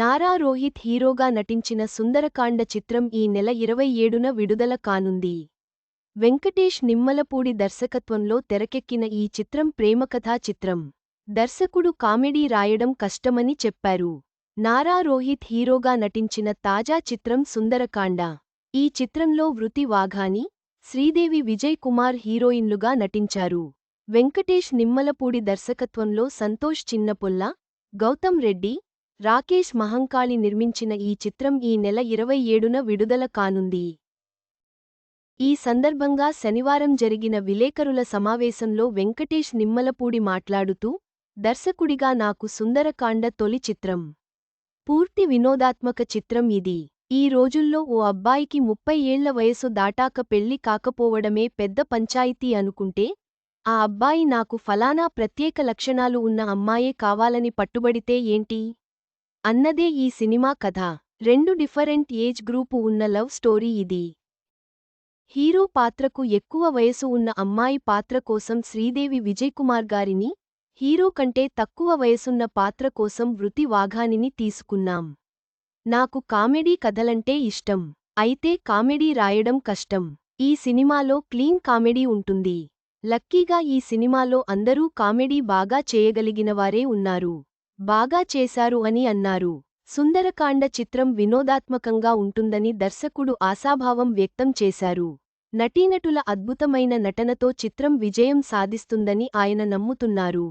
నారా రోహిత్ హీరోగా నటించిన సుందరకాండ చిత్రం ఈ నెల ఇరవై ఏడున విడుదల కానుంది. వెంకటేష్ నిమ్మలపూడి దర్శకత్వంలో తెరకెక్కిన ఈ చిత్రం ప్రేమకథా చిత్రం. దర్శకుడు కామెడీ రాయడం కష్టమని చెప్పారు. నారా రోహిత్ హీరోగా నటించిన తాజా చిత్రం సుందరకాండ. ఈ చిత్రంలో వృతి వాఘాని శ్రీదేవి విజయ్ కుమార్ హీరోయిన్లుగా నటించారు. వెంకటేష్ నిమ్మలపూడి దర్శకత్వంలో సంతోష్ చిన్నపుల్ల గౌతమ్ రెడ్డి రాకేష్ మహంకాళి నిర్మించిన ఈ చిత్రం ఈ నెల ఇరవై ఏడున విడుదల కానుంది. ఈ సందర్భంగా శనివారం జరిగిన విలేకరుల సమావేశంలో వెంకటేష్ నిమ్మలపూడి మాట్లాడుతూ దర్శకుడిగా నాకు సుందరకాండ తొలి చిత్రం. పూర్తి వినోదాత్మక చిత్రం ఇది. ఈ రోజుల్లో ఓ అబ్బాయికి ముప్పై ఏళ్ళ వయసు దాటాక పెళ్ళి కాకపోవడమే పెద్ద పంచాయితీ అనుకుంటే ఆ అబ్బాయి నాకు ఫలానా ప్రత్యేక లక్షణాలు ఉన్న అమ్మాయే కావాలని పట్టుబడితే ఏంటి? అన్నదే ఈ సినిమా కథ. రెండు డిఫరెంట్ ఏజ్ గ్రూపు ఉన్న లవ్ స్టోరీ ఇది. హీరో పాత్రకు ఎక్కువ వయసు ఉన్న అమ్మాయి పాత్ర కోసం శ్రీదేవి విజయ్కుమార్ గారిని హీరో కంటే తక్కువ వయసున్న పాత్ర కోసం వృతి వాఘానిని తీసుకున్నాం. నాకు కామెడీ కథలంటే ఇష్టం. అయితే కామెడీ రాయడం కష్టం. ఈ సినిమాలో క్లీన్ కామెడీ ఉంటుంది. లక్కీగా ఈ సినిమాలో అందరూ కామెడీ బాగా చేయగలిగినవారే ఉన్నారు. బాగా చేశారు అని అన్నారు. సుందరకాండ చిత్రం వినోదాత్మకంగా ఉంటుందని దర్శకుడు ఆశాభావం వ్యక్తం చేశారు. నటీనటుల అద్భుతమైన నటనతో చిత్రం విజయం సాధిస్తుందని ఆయన నమ్ముతున్నారు.